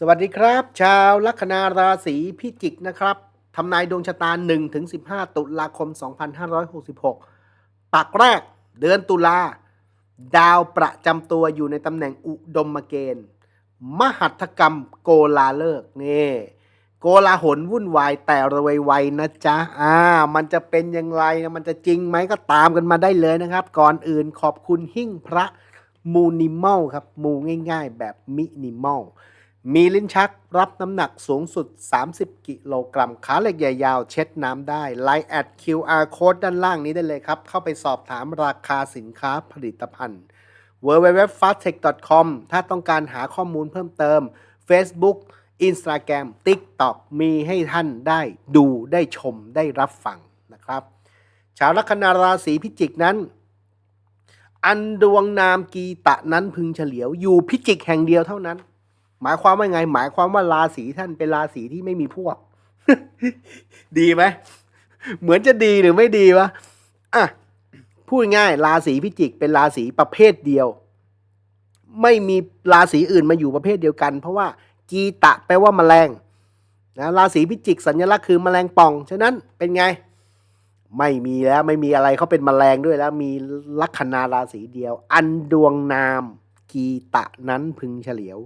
สวัสดีครับ ชาวลัคนาราศีพิจิกนะครับทำนายดวงชะตา 1-15 ตุลาคม 2566 ปักแรก เดือนตุลา ดาวประจำตัวอยู่ในตำแหน่งอุดมเกณฑ์ มหัตกรรมโกลาเลิกนี่โกลาหลวุ่นวายแต่ระไวๆนะจ๊ะ อ่า มันจะเป็นอย่างไร มันจะจริงไหมก็ตามกันมาได้เลยนะครับ ก่อนอื่นขอบคุณหิ้งพระมูนิมอลครับ มูง่าย ๆ แบบมินิมอล มีลิ้นชักรับน้ำหนักสูงสุด 30 กิโลกรัมขาเหล็กใหญ่ยาวเช็ดน้ำได้ไลน์แอด QR code ด้านล่างนี้ได้เลยครับ เข้าไปสอบถามราคาสินค้าผลิตภัณฑ์ www.fasttech.com ถ้าต้องการหาข้อมูลเพิ่มเติม Facebook Instagram TikTok มีให้ท่านได้ดูได้ชมได้รับฟังนะครับ ชาวลัคนาราศีพิจิกนั้น อันดวงนามกีตะนั้นพึงเฉลียวอยู่พิจิกแห่งเดียวเท่านั้น หมายความว่าไง หมายความว่าราศีท่านเป็นราศีที่ไม่มีพวก ดีไหมเหมือนจะดีหรือไม่ดีวะอะพูดง่ายราศีพิจิกเป็นราศีประเภทเดียว ไม่มีราศีอื่นมาอยู่ประเภทเดียวกัน เพราะว่ากีตะแปลว่าแมลงนะราศีพิจิกสัญลักษณ์คือแมลงป่อง ฉะนั้นเป็นไง ไม่มีแล้วไม่มีอะไรเขาเป็นแมลงด้วยแล้วมีลัคนาราศีเดียว อันดวงนามกีตะนั้นพึงเฉลียว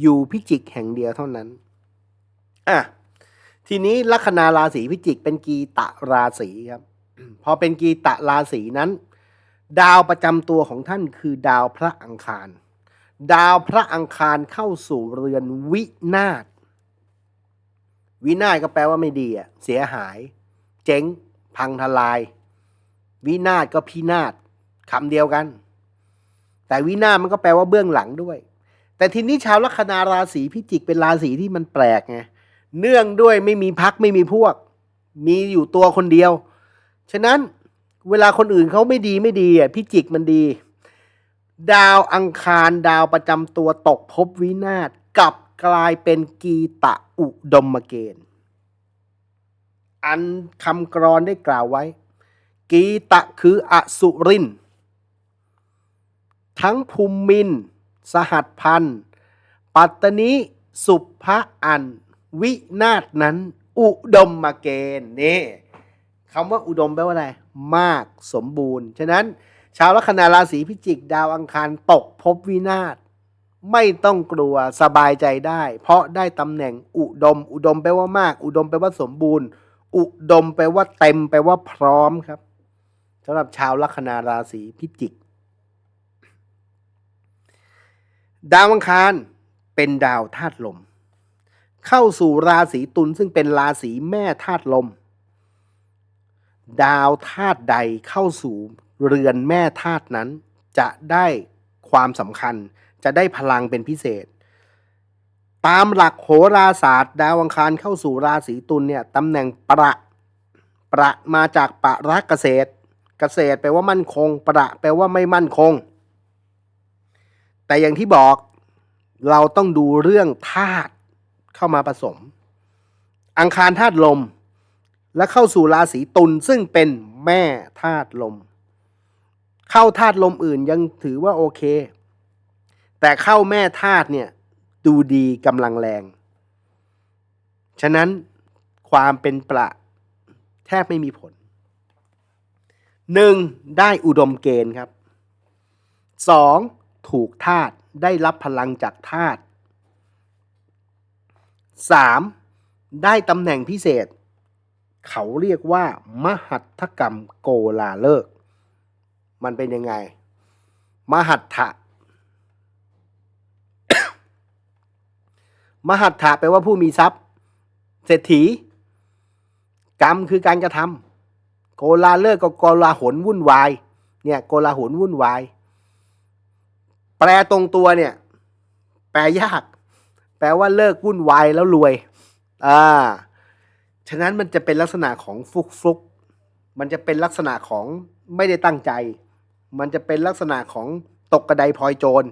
อยู่พิจิกแห่งเดียวเท่านั้นอะทีนี้ลัคนาราศีพิจิกเป็นกีตะราศีครับ พอเป็นกีตะราศีนั้น ดาวประจำตัวของท่านคือดาวพระอังคาร ดาวพระอังคารเข้าสู่เรือนวินาศวินาศก็แปลว่าไม่ดีอะเสียหาย เจ๊ง พังทลาย วินาศก็พินาศคำเดียวกัน แต่วินาศมันก็แปลว่าเบื้องหลังด้วย แต่ทีนี้ชาวลัคนาราศีพิจิกเป็นราศีที่มันแปลกไงเนื่องด้วยไม่มีพักไม่มีพวก มีอยู่ตัวคนเดียว ฉะนั้นเวลาคนอื่นเขาไม่ดีไม่ดีอะพิจิกมันดี ดาวอังคารดาวประจำตัวตกภพวินาศกลับกลายเป็นกีตะอุดมเกณฑ์ อันคำกรอนได้กล่าวไว้ กีตะคืออสุรินทั้งภูมินทร์ สหัสพันธ์ปัตตนิสุภะอัน วินาศนั้น อุดมมาเกณฑ์นี่คำว่าอุดมแปลว่าอะไร มากสมบูรณ์ ฉะนั้น ชาวลัคนาราศีพิจิกดาวอังคารตกภพวินาศไม่ต้องกลัวสบายใจได้ เพราะได้ตำแหน่งอุดม อุดมแปลว่ามาก อุดมแปลว่าสมบูรณ์ อุดมแปลว่าเต็มแปลว่าพร้อมครับสำหรับชาวลัคนาราศีพิจิก ดาวอังคารเป็นดาวธาตุลม เข้าสู่ราศีตุลซึ่งเป็นราศีแม่ธาตุลม ดาวธาตุใดเข้าสู่เรือนแม่ธาตุนั้น จะได้ความสำคัญจะได้พลังเป็นพิเศษ ตามหลักโหราศาสตร์ ดาวอังคารเข้าสู่ราศีตุลเนี่ยตำแหน่งประประมาจากประรักเกษตร เกษตรแปลว่ามั่นคง ประแปลว่าไม่มั่นคง แต่อย่างที่บอกเราต้องดูเรื่องธาตุเข้ามาผสม อังคารธาตุลม และเข้าสู่ราศีตุลซึ่งเป็นแม่ธาตุลม เข้าธาตุลมอื่นยังถือว่าโอเค แต่เข้าแม่ธาตุเนี่ยดูดีกำลังแรง ฉะนั้นความเป็นประแทบไม่มีผลหนึ่งได้อุดมเกณฑ์ครับสอง ถูกธาตุได้รับพลังจากธาตุสามได้ตำแหน่งพิเศษ เขาเรียกว่า มหัตถกรรมโกลาเลิกษ์มันเป็นยังไง มหัตถะ มหัตถะแปลว่าผู้มีทรัพย์ เศรษฐี กรรมคือการกระทำโกลาเลิกษ์ก็โกลาหลวุ่นวาย เนี่ยโกลาหลวุ่นวาย แปลตรงตัวเนี่ย แปลยาก แปลว่าเลิกวุ่นวายแล้วรวย อ่า ฉะนั้นมันจะเป็นลักษณะของฟุกฟุกมันจะเป็นลักษณะของไม่ได้ตั้งใจ มันจะเป็นลักษณะของตกกระไดพลอยโจร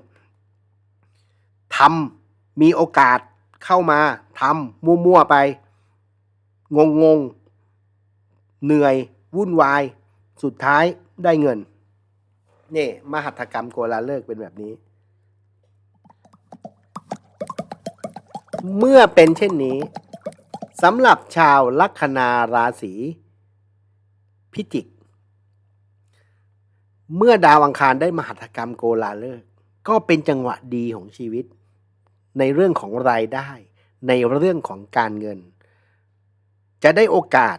ทำมีโอกาสเข้ามาทำมั่วๆไป งงงๆเหนื่อย วุ่นวาย สุดท้ายได้เงิน นี่มหัตถกรรมโกลาเลิกเป็นแบบนี้ เมื่อเป็นเช่นนี้สำหรับชาวลัคนาราศีพิจิก เมื่อดาวอังคารได้มหัตถกรรมโกลาเลิก ก็เป็นจังหวะดีของชีวิต ในเรื่องของรายได้ ในเรื่องของการเงิน จะได้โอกาส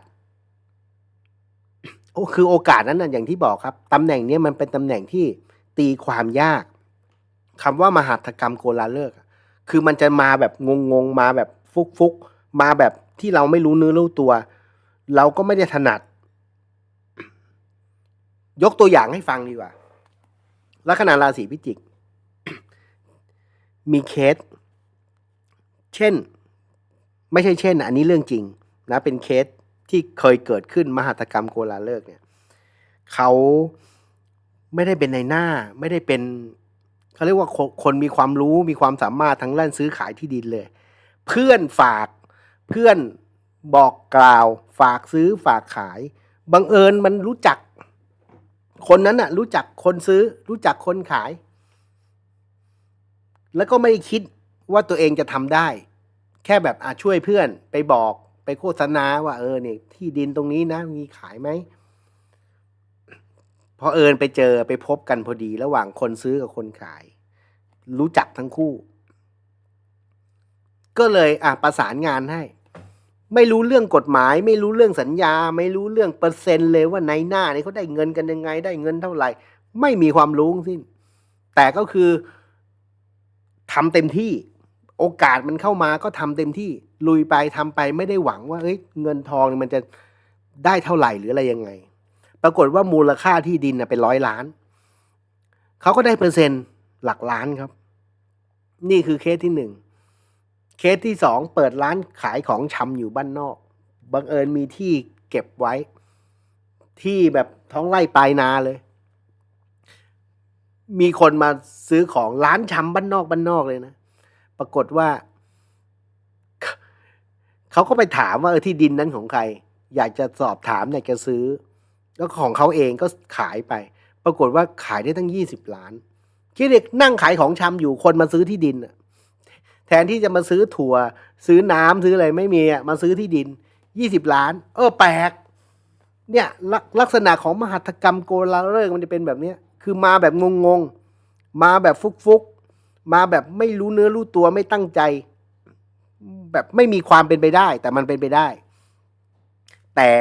โอ้คือโอกาสนั้นนะอย่างที่บอกครับตำแหน่งนี้มันเป็นตำแหน่งที่ตีความยากคำว่ามหัตกรรมโกลาเลิกคือมันจะมาแบบงงๆมาแบบฟุกๆมาแบบที่เราไม่รู้เนื้อรู้ตัว เราก็ไม่ได้ถนัด ยกตัวอย่างให้ฟังดีกว่าลัคนาราศีพิจิก มีเคส เช่น ไม่ใช่เช่น อันนี้เรื่องจริงนะเป็นเคส ที่เคยเกิดขึ้นมหัตกรรมโกลาเลิกเนี่ยเขาไม่ได้เป็นในหน้า ไม่ได้เป็นเขาเรียกว่าคนคนมีความรู้มีความสามารถทั้งด้านซื้อขายที่ดินเลย เพื่อนฝากเพื่อนบอกกล่าวฝากซื้อฝากขายบังเอิญมันรู้จัก คนนั้นน่ะ รู้จักคนซื้อ รู้จักคนขาย แล้วก็ไม่ได้คิดว่าตัวเองจะทำได้ แค่แบบอาช่วยเพื่อนไปบอก ไปโฆษณาว่าเออเนี่ยที่ดินตรงนี้นะมีขายไหมพอเอิญไปเจอไปพบกันพอดีระหว่างคนซื้อกับคนขาย รู้จักทั้งคู่ ก็เลยอะประสานงานให้ ไม่รู้เรื่องกฎหมาย ไม่รู้เรื่องสัญญา ไม่รู้เรื่องเปอร์เซ็นต์เลยว่าในหน้านี่เขาได้เงินกันยังไง ได้เงินเท่าไหร่ ไม่มีความรู้ทั้งสิ้น แต่ก็คือทำเต็มที่ โอกาสมันเข้ามาก็ทำเต็มที่ ลุยไปทำไปไม่ได้หวังว่าเอ้ยเงินทองมันจะได้เท่าไหร่หรืออะไรยังไง ปรากฏว่ามูลค่าที่ดินเป็นร้อยล้านเขาก็ได้เปอร์เซ็นต์หลักล้านครับ นี่คือเคสที่หนึ่งเคสที่สองเปิดร้านขายของชำอยู่บ้านนอกบังเอิญมีที่เก็บไว้ ที่แบบท้องไร่ปลายนาเลย มีคนมาซื้อของร้านชำบ้านนอกบ้านนอกเลยนะ ปรากฏว่า เขาก็ไปถามว่าเออที่ดินนั้นของใคร อยากจะสอบถามอยากจะซื้อ แล้วของเขาเองก็ขายไป ปรากฏว่าขายได้ตั้งยี่สิบล้านคิดเด็กนั่งขายของชำอยู่คนมาซื้อที่ดินแทนที่จะมาซื้อถั่ว ซื้อน้ำซื้ออะไรไม่มีมาซื้อที่ดินยี่สิบล้าน เออแปลกเนี่ยลักลักษณะของมหัตกรรมโกลาเลิกษ์มันจะเป็นแบบนี้คือมาแบบงงๆ มาแบบฟุกๆ มาแบบไม่รู้เนื้อรู้ตัวไม่ตั้งใจ แบบไม่มีความเป็นไปได้ แต่มันเป็นไปได้ แต่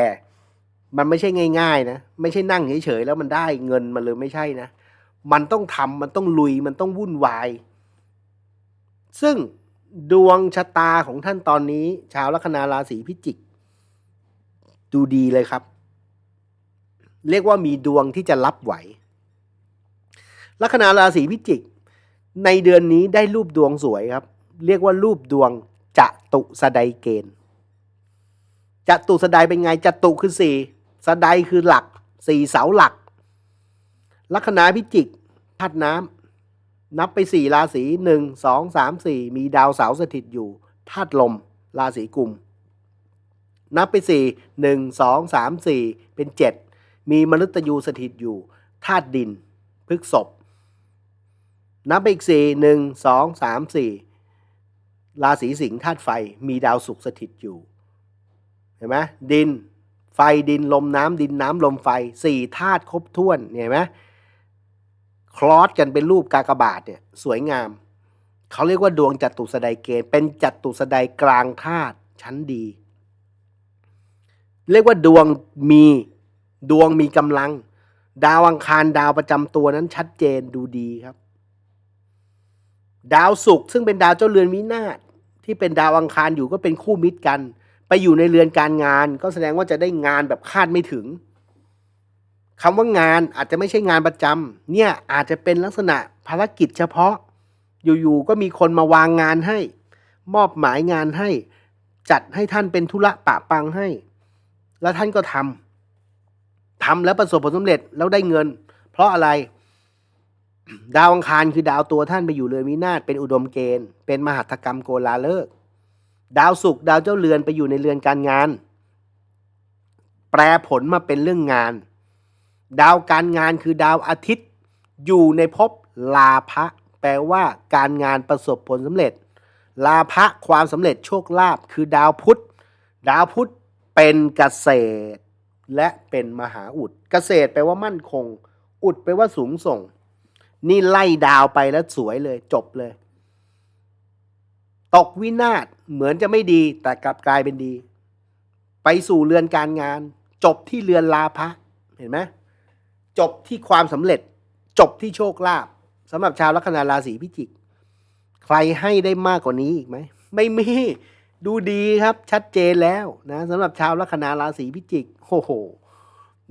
มันไม่ใช่ง่าย ๆ นะ ไม่ใช่นั่งเฉยๆแล้วมันได้เงินมันเลยไม่ใช่นะ มันต้องทำมันต้องลุยมันต้องวุ่นวาย ซึ่งดวงชะตาของท่านตอนนี้ ชาวลัคนาราศีพิจิก ดูดีเลยครับ เรียกว่ามีดวงที่จะรับไหว ลัคนาราศีพิจิก ในเดือนนี้ได้รูปดวงสวยครับ เรียกว่ารูปดวง ตุสดายเกณฑ์จะตุสดายเป็นไงจะตุคือสี่สดายคือหลักสี่เสาหลัก ลัคนาพิจิกธาตุน้ำนับไปสี่ราศีหนึ่งสองสามสี่มีดาวเสาสถิตอยู่ธาตุลม ราศีกุม นับไปสี่หนึ่งสองสามสี่เป็นเจ็ดมีมฤตยูสถิตอยู่ธาตุดินพฤกษบนับไปอีกสี่หนึ่งสองสามสี่ ราศีสิงห์ธาตุไฟมีดาวศุกร์สถิตอยู่เห็นไหมดินไฟดินลมน้ำดินน้ำลมไฟสี่ธาตุครบถ้วนเห็นไหมคลอสกันเป็นรูปกากบาทเนี่ยสวยงาม เขาเรียกว่าดวงจัตุสดายเกณฑ์เป็นจัตุสดายกลางธาตุชั้นดี เรียกว่าดวงมีดวงมีกำลัง ดาวอังคารดาวประจำตัวนั้นชัดเจนดูดีครับ ดาวศุกร์ซึ่งเป็นดาวเจ้าเรือนวินาศ ที่เป็นดาวอังคารอยู่ก็เป็นคู่มิตรกัน ไปอยู่ในเรือนการงาน ก็แสดงว่าจะได้งานแบบคาดไม่ถึงคำว่างานอาจจะไม่ใช่งานประจำเนี่ยอาจจะเป็นลักษณะภารกิจเฉพาะ อยู่ๆก็มีคนมาวางงานให้ มอบหมายงานให้ จัดให้ท่านเป็นธุระปะปังให้ แล้วท่านก็ทำทำแล้วประสบผลสำเร็จแล้วได้เงิน เพราะอะไร ดาวอังคารคือดาวตัวท่านไปอยู่เรือนวินาศเป็นอุดมเกณฑ์ เป็นมหัตกรรมโกลาเลิก ดาวศุกร์ดาวเจ้าเรือนไปอยู่ในเรือนการงาน แปลผลมาเป็นเรื่องงาน ดาวการงานคือดาวอาทิตย์ อยู่ในภพลาภะแปลว่าการงานประสบผลสำเร็จ ลาภะความสำเร็จโชคลาภคือดาวพุธ ดาวพุธเป็นเกษตร และเป็นมหาอุด เกษตรแปลว่ามั่นคง อุดแปลว่าสูงส่ง นี่ไล่ดาวไปแล้วสวยเลยจบเลย ตกวินาศเหมือนจะไม่ดีแต่กลับกลายเป็นดี ไปสู่เรือนการงาน จบที่เรือนลาภะเห็นไหมจบที่ความสำเร็จ จบที่โชคลาภสำหรับชาวลัคนาราศีพิจิก ใครให้ได้มากกว่านี้อีกไหมไม่มีดูดีครับชัดเจนแล้วนะสำหรับชาวลัคนาราศีพิจิกโอ้โห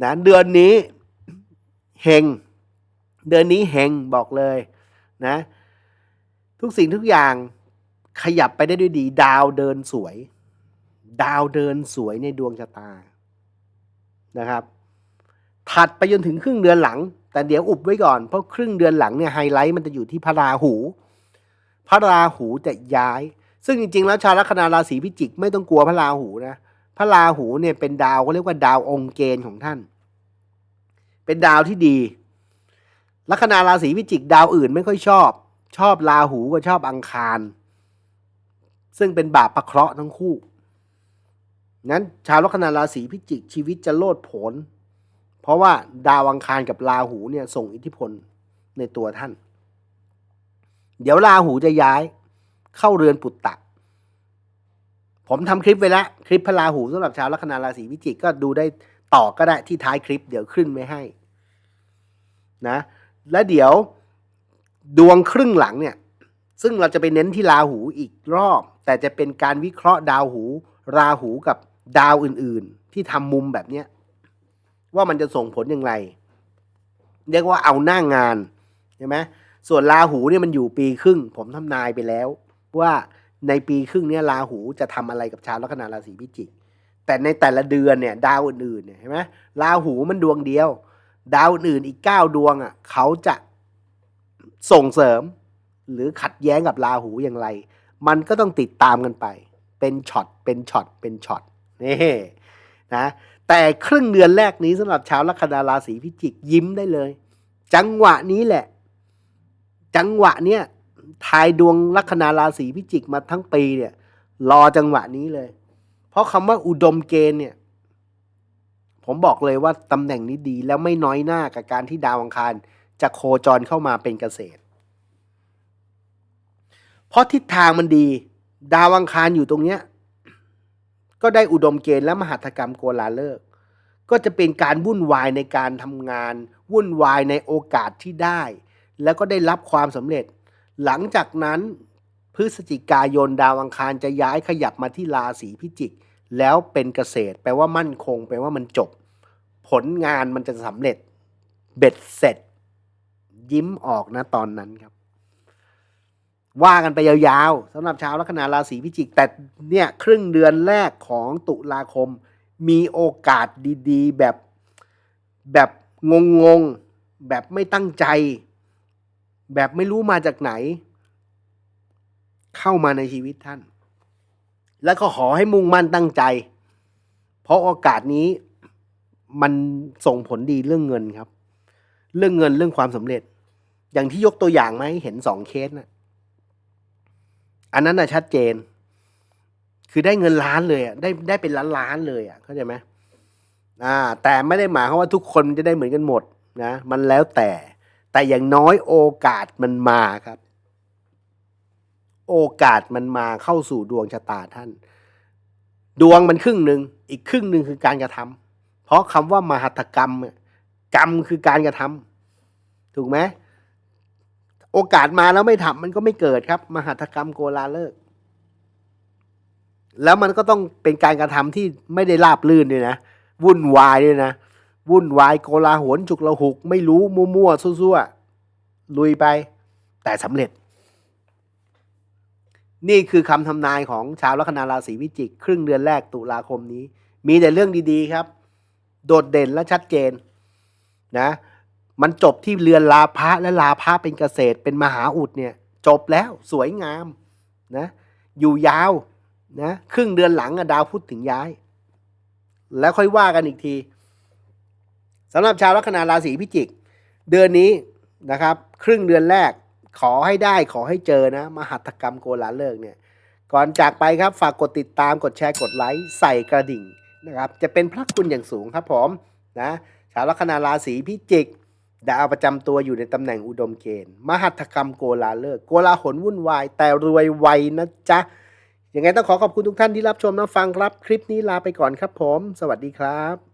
นะเดือนนี้เฮง เดือนนี้เฮงบอกเลยนะ ทุกสิ่งทุกอย่างขยับไปได้ด้วยดี ดาวเดินสวย ดาวเดินสวยในดวงชะตานะครับ ถัดไปจนถึงครึ่งเดือนหลัง แต่เดี๋ยวอุบไว้ก่อน เพราะครึ่งเดือนหลังเนี่ยไฮไลท์มันจะอยู่ที่พระราหู พระราหูจะย้าย ซึ่งจริงๆ แล้วชาวลัคนาราศีพิจิกไม่ต้องกลัวพระราหูนะ พระราหูเนี่ยเป็นดาวเขาเรียกว่าดาวองค์เกณฑ์ของท่าน เป็นดาวที่ดี ลัคนาราศีพิจิกดาวอื่นไม่ค่อยชอบ ชอบราหูก็ชอบอังคาร ซึ่งเป็นบาปประเคราะห์ทั้งคู่งั้นชาวลัคนาราศีพิจิกชีวิตจะโลดโผนเพราะว่าดาวอังคารกับราหูเนี่ยส่งอิทธิพลในตัวท่าน เดี๋ยวราหูจะย้ายเข้าเรือนปุตตะ ผมทำคลิปไว้แล้ว คลิปพระราหูสำหรับชาวลัคนาราศีพิจิกก็ดูได้ต่อก็ได้ที่ท้ายคลิป เดี๋ยวขึ้นไว้ให้ นะ และเดี๋ยวดวงครึ่งหลังเนี่ย ซึ่งเราจะไปเน้นที่ราหูอีกรอบ แต่จะเป็นการวิเคราะห์ดาวหู ราหูกับดาวอื่นๆ ที่ทำมุมแบบเนี้ยว่ามันจะส่งผลอย่างไร เรียกว่าเอาหน้างานใช่ไหมส่วนราหูเนี่ยมันอยู่ปีครึ่ง ผมทำนายไปแล้ว ว่าในปีครึ่งเนี้ราหูจะทำอะไรกับชาวลัคนาราศีพิจิกแต่ในแต่ละเดือนเนี่ยดาวอื่นๆเนี่ยเห็นไหมราหูมันดวงเดียว ดาวอื่นอีกเก้าดวงอะเขาจะส่งเสริม หรือขัดแย้งกับราหูอย่างไร มันก็ต้องติดตามกันไป เป็นช็อตเป็นช็อตเป็นช็อตนี่นะแต่ครึ่งเดือนแรกนี้สำหรับชาวลัคนาราศีพิจิกยิ้มได้เลย จังหวะนี้แหละ จังหวะเนี้ยทายดวงลัคนาราศีพิจิกมาทั้งปีเนี่ย รอจังหวะนี้เลย เพราะคำว่าอุดมเกณฑ์เนี่ย ผมบอกเลยว่าตำแหน่งนี้ดีแล้วไม่น้อยหน้ากับการที่ดาวอังคารจะโคจรเข้ามาเป็นเกษตร เพราะทิศทางมันดี ดาวอังคารอยู่ตรงเนี้ยก็ได้อุดมเกณฑ์และมหัตกรรมโกลาเลิก ก็จะเป็นการวุ่นวายในการทำงาน วุ่นวายในโอกาสที่ได้ แล้วก็ได้รับความสำเร็จ หลังจากนั้นพฤศจิกายนดาวอังคารจะย้ายขยับมาที่ราศีพิจิก แล้วเป็นเกษตร แปลว่ามั่นคง แปลว่ามันจบ ผลงานมันจะสำเร็จ เบ็ดเสร็จ ยิ้มออกนะตอนนั้นครับ ว่ากันไปยาวๆสำหรับชาวลัคนาราศีพิจิก แต่เนี่ยครึ่งเดือนแรกของตุลาคม มีโอกาสดีๆ แบบแบบงงๆ แบบไม่ตั้งใจ แบบไม่รู้มาจากไหน เข้ามาในชีวิตท่าน แล้วก็ขอให้มุ่งมั่นตั้งใจ เพราะโอกาสนี้มันส่งผลดีเรื่องเงินครับ เรื่องเงินเรื่องความสำเร็จ อย่างที่ยกตัวอย่างมาให้เห็นสองเคสนะอันนั้นน่ะชัดเจน คือได้เงินล้านเลยอะได้ได้เป็นล้านล้านเลยอะเข้าใจไหมอ่า แต่ไม่ได้หมายความว่าทุกคนจะได้เหมือนกันหมดนะ มันแล้วแต่ แต่อย่างน้อยโอกาสมันมาครับ โอกาสมันมาเข้าสู่ดวงชะตาท่าน ดวงมันครึ่งหนึ่งอีกครึ่งหนึ่งคือการกระทำเพราะคำว่ามหัตกรรมกรรมคือการกระทำถูกไหมโอกาสมาแล้วไม่ทำมันก็ไม่เกิดครับ มหัตกรรมโกลาเลิก แล้วมันก็ต้องเป็นการกระทำที่ไม่ได้ราบลื่นด้วยนะวุ่นวายด้วยนะวุ่นวายโกลาหลฉุกละหุก ไม่รู้มั่วๆซั่วๆลุยไป แต่สำเร็จ นี่คือคำทำนายของชาวลัคนาราศีพิจิก ครึ่งเดือนแรกตุลาคมนี้ มีแต่เรื่องดีๆครับ โดดเด่นและชัดเจนนะมันจบที่เรือนลาพะและลาพะเป็นเกษตรเป็นมหาอุดเนี่ย จบแล้วสวยงามนะอยู่ยาวนะครึ่งเดือนหลังดาวพุธถึงย้าย แล้วค่อยว่ากันอีกทีสำหรับชาวลัคนาราศีพิจิก เดือนนี้นะครับ ครึ่งเดือนแรก ขอให้ได้ขอให้เจอนะ มหัตกรรมโกลาเลิกเนี่ย ก่อนจากไปครับฝากกดติดตามกดแชร์กดไลค์ใส่กระดิ่งนะครับ จะเป็นพระคุณอย่างสูงครับผมนะชาวลัคนาราศีพิจิกดาวประจำตัวอยู่ในตำแหน่งอุดมเกณฑ์ มหัตกรรมโกลาเลิกโกลาหลวุ่นวาย แต่รวยไวนะจ๊ะยังไงต้องขอขอบคุณทุกท่านที่รับชมรับฟังครับ คลิปนี้ลาไปก่อนครับผม สวัสดีครับ